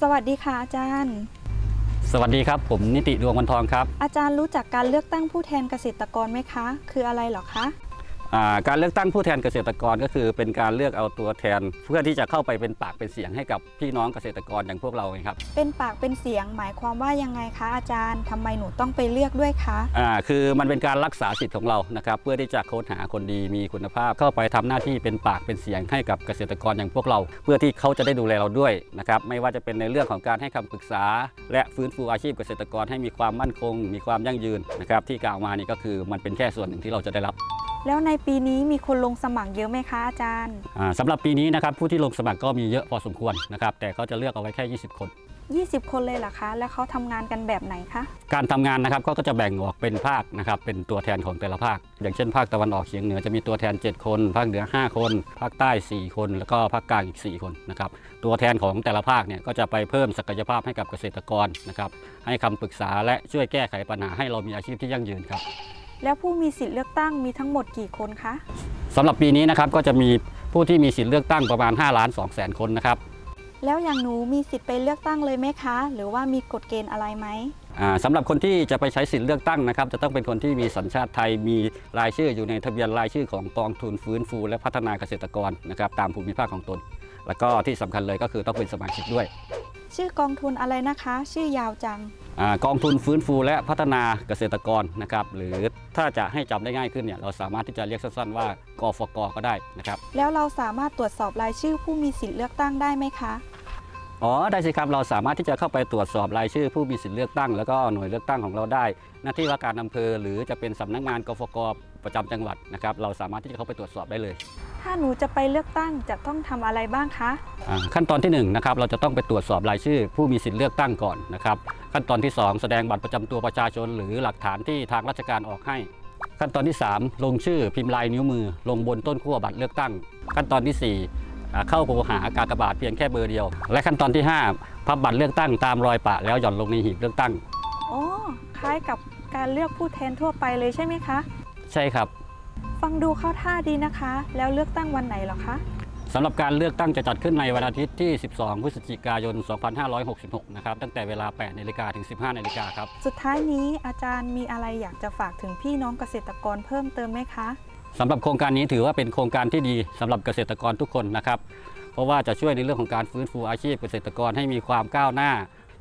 สวัสดีค่ะอาจารย์ สวัสดีครับผมนิติดวงวันทองครับ อาจารย์รู้จักการเลือกตั้งผู้แทนเกษตรกรไหมคะ คืออะไรเหรอคะอ่า การเลือกตั้งผู้แทนเกษตรกรก็คือเป็นการเลือกเอาตัวแทน เพื่อที่จะเข้าไปเป็นปากเป็นเสียงให้กับพี่น้องเกษตรกรอย่างพวกเราไงครับ เป็นปากเป็นเสียงหมายความว่ายังไงคะอาจารย์ทำไมหนูต้องไปเลือกด้วยคะอ่าคือมันเป็นการรักษาสิทธิ์ของเรานะครับเพื่อที่จะค้นหาคนดีมีคุณภาพ เข้าไปทำหน้าที่เป็นปากเป็นเสียงให้กับเกษตรกรอย่างพวกเรา เพื่อที่เขาจะได้ดูแลเราด้วยนะครับไม่ว่าจะเป็นในเรื่องของการให้คำปรึกษา และฟื้นฟูอาชีพเกษตรกรให้มีความมั่นคง มีความยั่งยืนนะครับที่กล่าวมานี่ก็คือมันเป็นแค่ส่วนหนึ่งที่เราจะได้รับ แล้วในปีนี้มีคนลงสมัครเยอะไหมคะอาจารย์อ่าสำหรับปีนี้นะครับผู้ที่ลงสมัครก็มีเยอะพอสมควรนะครับแต่เขาจะเลือกเอาไว้แค่ 20 คน 20 คนเลยเหรอคะ แล้วเขาทำงานกันแบบไหนคะการทำงานนะครับก็จะแบ่งออกเป็นภาคนะครับเป็นตัวแทนของแต่ละภาค อย่างเช่น ภาคตะวันออกเฉียงเหนือจะมีตัวแทน 7 คน ภาคเหนือ 5 คน ภาคใต้ 4 คน แล้วก็ภาคกลางอีก 4 คนนะครับตัวแทนของแต่ละภาคเนี่ยก็จะไปเพิ่มศักยภาพให้กับเกษตรกรนะครับให้คำปรึกษาและช่วยแก้ไขปัญหาให้เรามีอาชีพที่ยั่งยืนครับ แล้วผู้มีสิทธิ์เลือกตั้งมีทั้งหมดกี่คนคะ สำหรับปีนี้นะครับก็จะมีผู้ที่มีสิทธิ์เลือกตั้งประมาณ5ล้าน2แสนคนนะครับแล้วอย่างหนูมีสิทธิ์ไปเลือกตั้งเลยไหมคะ หรือว่ามีกฎเกณฑ์อะไรไหมอ่าสำหรับคนที่จะไปใช้สิทธิ์เลือกตั้งนะครับ จะต้องเป็นคนที่มีสัญชาติไทยมีรายชื่ออยู่ในทะเบียนรายชื่อของกองทุนฟื้นฟู และพัฒนาเกษตรกรนะครับตามภูมิภาคของตน แล้วก็ที่สำคัญเลยก็คือต้องเป็นสมาชิกด้วย ชื่อกองทุนอะไรนะคะ ชื่อยาวจังอา กองทุนฟื้นฟูและพัฒนาเกษตรกรนะครับหรือถ้าจะให้จำได้ง่ายขึ้นเนี่ยเราสามารถที่จะเรียกสั้นๆว่ากฟกก็ได้นะครับแล้วเราสามารถตรวจสอบรายชื่อผู้มีสิทธิ์เลือกตั้งได้ไหมคะอ๋อได้สิครับเราสามารถที่จะเข้าไปตรวจสอบรายชื่อผู้มีสิทธิ์เลือกตั้ง แล้วก็หน่วยเลือกตั้งของเราได้ หน้าที่ว่าการอำเภอหรือจะเป็นสำนักงานกฟกประจำจังหวัดนะครับเราสามารถที่จะเข้าไปตรวจสอบได้เลย ถ้าหนูจะไปเลือกตั้งจะต้องทำอะไรบ้างคะอ่าขั้นตอนที่1นะครับเราจะต้องไปตรวจสอบรายชื่อ ผู้มีสิทธิ์เลือกตั้งก่อนนะครับขั้นตอนที่ 2 แสดงบัตรประจำตัวประชาชน หรือหลักฐานที่ทางราชการออกให้ ขั้นตอนที่ 3 ลงชื่อพิมพ์ลายนิ้วมือ ลงบนต้นขั้วบัตรเลือกตั้ง ขั้นตอนที่4อ่าเข้าโทรหากากบาทเพียงแค่เบอร์เดียว และขั้นตอนที่ 5 พับบัตรเลือกตั้งตามรอยปะแล้วหย่อนลงในหีบเลือกตั้งอ๋อคล้ายกับการเลือกผู้แทนทั่วไปเลยใช่ไหมคะ ใช่ครับ ฟังดูเข้าท่าดีนะคะ แล้วเลือกตั้งวันไหนเหรอคะ สำหรับการเลือกตั้งจะจัดขึ้นในวันอาทิตย์ที่ 12 พฤศจิกายน 2566 นะครับ ตั้งแต่เวลา 8นาฬิกาถึง 15นาฬิกาครับ สุดท้ายนี้อาจารย์มีอะไรอยากจะฝากถึงพี่น้องเกษตรกรเพิ่มเติมไหมคะสำหรับโครงการนี้ถือว่าเป็นโครงการที่ดีสำหรับเกษตรกรทุกคนนะครับ เพราะว่าจะช่วยในเรื่องของการฟื้นฟูอาชีพเกษตรกรให้มีความก้าวหน้า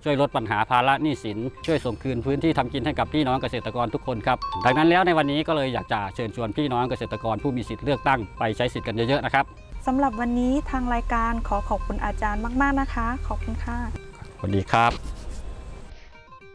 ช่วยลดปัญหาภาระหนี้สิน ช่วยส่งคืนพื้นที่ทำกินให้กับพี่น้องเกษตรกรทุกคนครับดังนั้นแล้วในวันนี้ก็เลยอยากจะเชิญชวนพี่น้องเกษตรกรผู้มีสิทธิ์เลือกตั้งไปใช้สิทธิ์กันเยอะๆนะครับ สำหรับวันนี้ทางรายการขอขอบคุณอาจารย์มาก ๆ นะคะ ขอบคุณค่ะ สวัสดีครับ